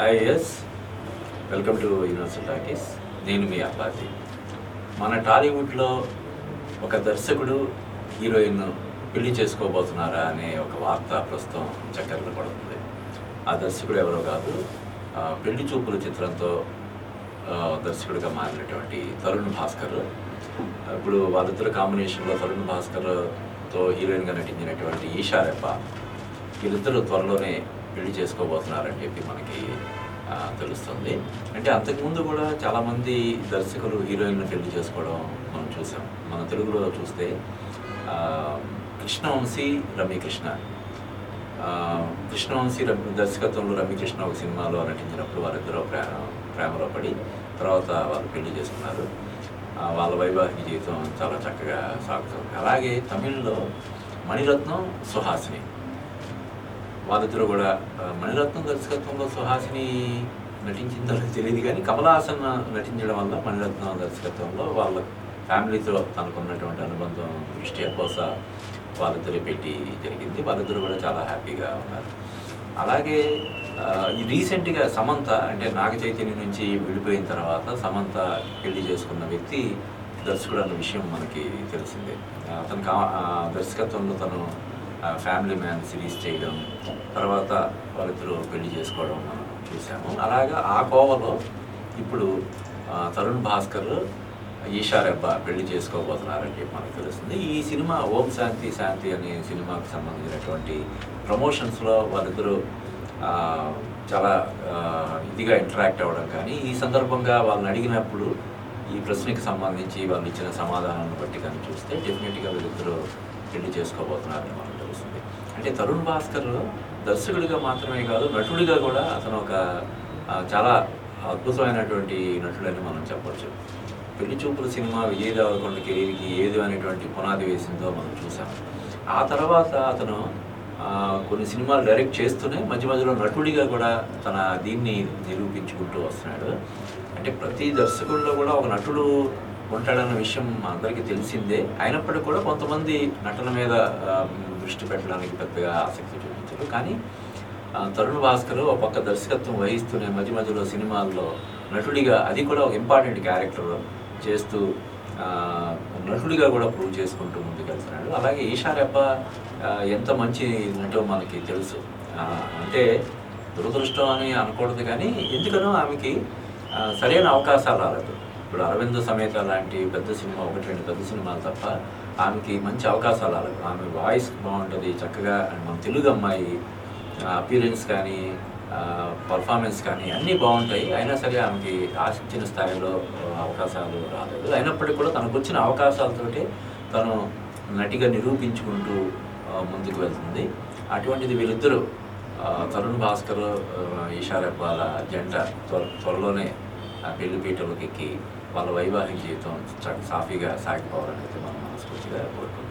Is welcome to universal talkies నేను మీ అప్పాజీ. మన టాలీవుడ్లో ఒక దర్శకుడు హీరోయిన్ పెళ్ళి చేసుకోబోతున్నారా అనే ఒక వార్త ప్రస్తుతం చక్కర్లు పడుతుంది. ఆ దర్శకుడు ఎవరో కాదు. ఆ, పెళ్ళి చూపుల చిత్రంతో దర్శకుడిగా మారినటువంటి తరుణ్ భాస్కర్. ఇప్పుడు వాళ్ళిద్దరు కాంబినేషన్లో తరుణ్ భాస్కర్తో హీరోయిన్గా నటించినటువంటి ఈషా రెప్ప వీళ్ళిద్దరూ త్వరలోనే పెళ్ళి చేసుకోబోతున్నారని చెప్పి మనకి తెలుస్తుంది. అంటే అంతకుముందు కూడా చాలామంది దర్శకులు హీరోయిన్లు పెళ్ళి చేసుకోవడం మనం చూసాం. మన తెలుగులో చూస్తే కృష్ణవంశీ రమ్యకృష్ణ. కృష్ణవంశీ రమ్య దర్శకత్వంలో రమ్యకృష్ణ ఒక సినిమాలో నటించినప్పుడు వారిద్దరూ ప్రేమ ప్రేమలో పడి తర్వాత వాళ్ళు పెళ్ళి చేసుకున్నారు. వాళ్ళ వైవాహిక జీవితం చాలా చక్కగా సాగుతుంది. అలాగే తమిళ్ళో మణిరత్నం సుహాసిని. వాళ్ళిద్దరూ కూడా మణిరత్నం దర్శకత్వంలో సుహాసిని నటించిందో తెలియదు కానీ కమలాసన్ నటించడం వల్ల మణిరత్నం దర్శకత్వంలో వాళ్ళ ఫ్యామిలీతో తనకున్నటువంటి అనుబంధం దృష్ట్యా బహుశా వాళ్ళిద్దరు పెట్టి జరిగింది. వాళ్ళిద్దరూ కూడా చాలా హ్యాపీగా ఉన్నారు. అలాగే రీసెంట్గా సమంత అంటే నాగ చైతన్య నుంచి విడిపోయిన తర్వాత సమంత పెళ్ళి చేసుకున్న వ్యక్తి దర్శకుడు అన్న విషయం మనకి తెలిసిందే. అతను దర్శకత్వంలో తను ఫ్యామిలీ మ్యాన్ సిరీస్ చేయడం తర్వాత వాళ్ళిద్దరూ పెళ్ళి చేసుకోవడం మనం చూసాము. అలాగా ఆ కోవలో ఇప్పుడు తరుణ్ భాస్కర్ ఈషా రెబ్బ పెళ్ళి చేసుకోబోతున్నారని చెప్పి మనకు తెలుస్తుంది. ఈ సినిమా ఓం శాంతి శాంతి అనే సినిమాకి సంబంధించినటువంటి ప్రమోషన్స్లో వాళ్ళిద్దరూ చాలా ఇదిగా ఇంటరాక్ట్ అవ్వడం కానీ ఈ సందర్భంగా వాళ్ళని అడిగినప్పుడు ఈ ప్రశ్నకి సంబంధించి వాళ్ళు ఇచ్చిన సమాధానాన్ని బట్టి కానీ చూస్తే డెఫినెట్గా వీళ్ళిద్దరూ పెళ్ళి చేసుకోబోతున్నారని మనకు తెలుస్తుంది. అంటే తరుణ్ భాస్కర్ దర్శకుడిగా మాత్రమే కాదు నటుడిగా కూడా అతను ఒక చాలా అద్భుతమైనటువంటి నటుడని మనం చెప్పవచ్చు పెళ్ళి చూపుల సినిమా విజయ్ దేవరకొండ కెరీర్కి ఏది అనేటువంటి పునాది వేసిందో మనం చూసాం. ఆ తర్వాత అతను కొన్ని సినిమాలు డైరెక్ట్ చేస్తూనే మధ్య మధ్యలో నటుడిగా కూడా తన దీన్ని నిరూపించుకుంటూ వస్తున్నాడు. అంటే ప్రతి దర్శకుల్లో కూడా ఒక నటుడు ఉంటాడన్న విషయం అందరికీ తెలిసిందే. అయినప్పటికీ కూడా కొంతమంది నటన మీద దృష్టి పెట్టడానికి పెద్దగా ఆసక్తి చూపించారు. కానీ తరుణ్ భాస్కర్ ఒక పక్క దర్శకత్వం వహిస్తూనే మధ్య మధ్యలో సినిమాల్లో నటుడిగా అది కూడా ఒక ఇంపార్టెంట్ క్యారెక్టర్ చేస్తూ నటుడిగా కూడా ప్రూవ్ చేసుకుంటూ ముందుకెళ్తున్నాడు అలాగే ఈషారెప్ప ఎంత మంచి నటో మనకి తెలుసు. అంటే దురదృష్టం అని అనకూడదు కానీ ఎందుకనో ఆమెకి సరైన అవకాశాలు రాలేదు. ఇప్పుడు అరవింద సమేత లాంటి పెద్ద సినిమా ఒకటి రెండు పెద్ద సినిమాలు తప్ప ఆమెకి మంచి అవకాశాలు అలా ఆమె వాయిస్ బాగుంటుంది చక్కగా అండ్ మన తెలుగు అమ్మాయి అపీరెన్స్ కానీ పర్ఫార్మెన్స్ కానీ అన్నీ బాగుంటాయి. అయినా సరే ఆమెకి ఆశించిన స్థాయిలో అవకాశాలు రాలేదు. అయినప్పటికీ కూడా తనకు వచ్చిన అవకాశాలతోటి తను నటిగా నిరూపించుకుంటూ ముందుకు వెళ్తుంది. అటువంటిది వీళ్ళిద్దరూ తరుణ్ భాస్కర్ ఆ, ఈషా రెబ్బాల జంట త్వర త్వరలోనే ఆ పెళ్ళి పీటలకు ఎక్కి వాళ్ళ వైవాహిక జీవితం చ- సాఫీగా సాగిపోవాలని అయితే మనం మనస్ఫూర్తిగా కోరుకుంటున్నాం.